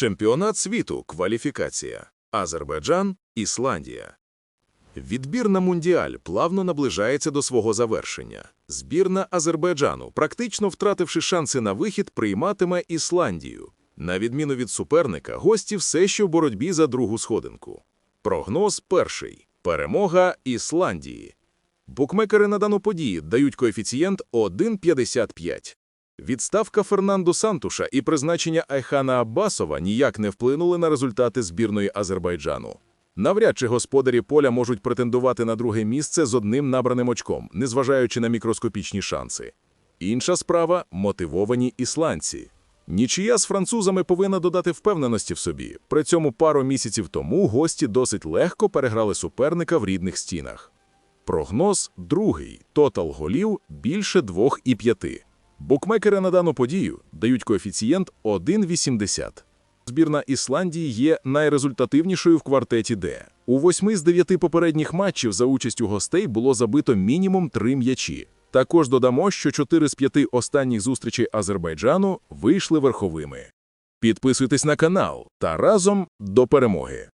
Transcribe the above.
Чемпіонат світу. Кваліфікація. Азербайджан, Ісландія. Відбір на Мундіаль плавно наближається до свого завершення. Збірна Азербайджану, практично втративши шанси на вихід, прийматиме Ісландію. На відміну від суперника, гості все ще в боротьбі за другу сходинку. Прогноз перший. Перемога Ісландії. Букмекери на дану подію дають коефіцієнт 1,55. Відставка Фернандо Сантуша і призначення Айхана Аббасова ніяк не вплинули на результати збірної Азербайджану. Навряд чи господарі поля можуть претендувати на друге місце з одним набраним очком, незважаючи на мікроскопічні шанси. Інша справа – мотивовані ісландці. Нічия з французами повинна додати впевненості в собі. При цьому пару місяців тому гості досить легко переграли суперника в рідних стінах. Прогноз другий. Тотал голів більше 2,5. Букмекери на дану подію дають коефіцієнт 1,80. Збірна Ісландії є найрезультативнішою в квартеті Д. У восьми з дев'яти попередніх матчів за участю гостей було забито мінімум три м'ячі. Також додамо, що чотири з п'яти останніх зустрічей Азербайджану вийшли верховими. Підписуйтесь на канал та разом до перемоги!